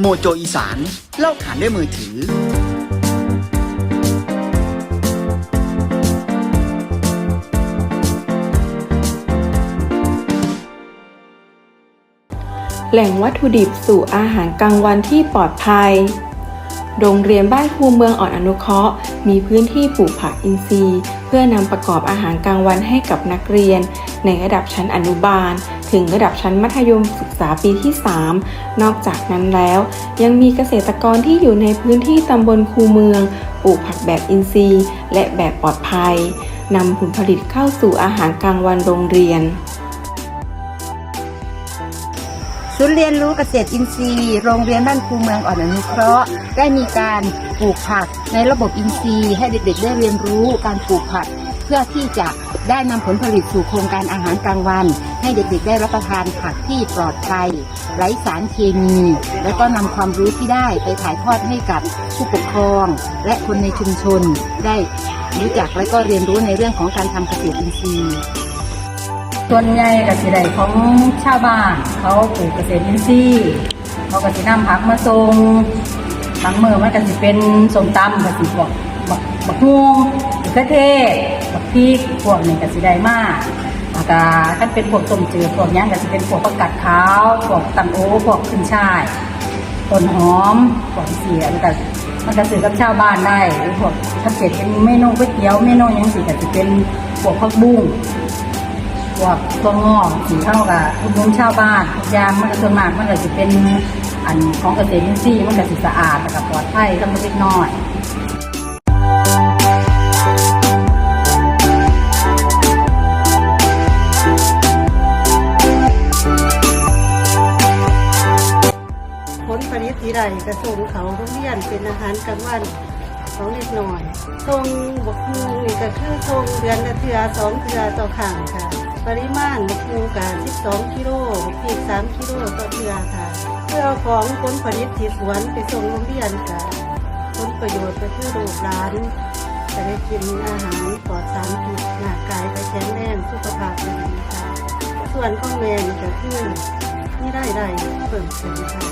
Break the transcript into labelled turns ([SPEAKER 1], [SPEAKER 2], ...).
[SPEAKER 1] โมโจอีสาน เล่าขานด้วยมือถือ
[SPEAKER 2] แหล่งวัตถุดิบสู่อาหารกลางวันที่ปลอดภัย โรงเรียนบ้านคูเมืองอ่อนอนุเคราะห์ มีพื้นที่ปลูกผักอินทรีย์ เพื่อนำประกอบอาหารกลางวันให้กับนักเรียน ในระดับชั้นอนุบาล ถึงระดับชั้นมัธยมศึกษาปีที่ 3 นอกจากนั้นแล้ว ยังมีเกษตรกรที่อยู่ในพื้นที่ตำบลคูเมืองปลูกผักแบบอินทรีย์ และแบบปลอดภัยนำผลผลิตเข้าสู่อาหารกลางวันโรงเรียน
[SPEAKER 3] ศูนย์เรียนรู้เกษตรอินทรีย์ โรงเรียนบ้านคูเมืองอ่อนอนุเคราะห์ ได้มีการปลูกผักในระบบอินทรีย์ ให้เด็กๆได้เรียนรู้การปลูกผัก เพื่อที่จะ ได้นำผลผลิตสู่โครงการอาหารกลางวัน ให้เด็กๆได้รับประทานผักที่ปลอดภัยไร้สารเคมี แล้วก็นำความรู้ที่ได้ไปถ่ายทอดให้กับผู้ปกครอง และคนในชุมชน ได้รู้จักและก็เรียนรู้ในเรื่องของการทำเกษตรอินทรีย์
[SPEAKER 4] ส่วนใหญ่ก็สิไดของชาวบ้าน เขาปลูกเกษตรอินทรีย์เขาก็สินำผักมาส่งบางมือมันก็สิเป็นสมตำก็สิพวก บักบักฮวงบักเขือเทศบักพริกพวกนี้ก็สิได้มากแล้วก็ถ้าเป็นพวกต้มจืดพวกหยังก็สิเป็นพวกผักกาดขาวพวกตังโอพวกขึ้นช่ายต้นหอมพวกเสียมันก็มันก็ซื้อกับชาวบ้านได้หรือพวกถ้าเกิดเป็นเมนูก๋วยเตี๋ยวเมนูยังสิก็สิเป็นพวกผักบุ้งพวกตัวงอกสีเท่ากับทุกมุมชาวบ้านยางมันก็ส่วนมากมันก็จะเป็นอันของเกษตรอินทรีย์มันก็สิสะอาดแล้วก็ปลอดภัยทั้งเล็กน้อยิ
[SPEAKER 5] ตที่ใดกระส่งเขาโรงเรียนเป็นอาหารกลางวันของเล็กน้อยทรงบกฮูนี่ก็คือทรงเดือนละเทือสองเทือต่อขังค่ะ ปริมาณบกฮูกับ12กิโลพีก3กิโลต่อเทือค่ะ เพื่อของผลผลิตที่สวนไปส่งโรงเรียนค่ะผลประโยชน์ก็คือลูกหลานจะได้กินอาหารปลอดสารพิษหน้ากายก็แข็งแรงสุขภาพดีค่ะ ส่วนของแม่นี่ก็คือนี่ได้ได้เพิ่มขึ้นค่ะ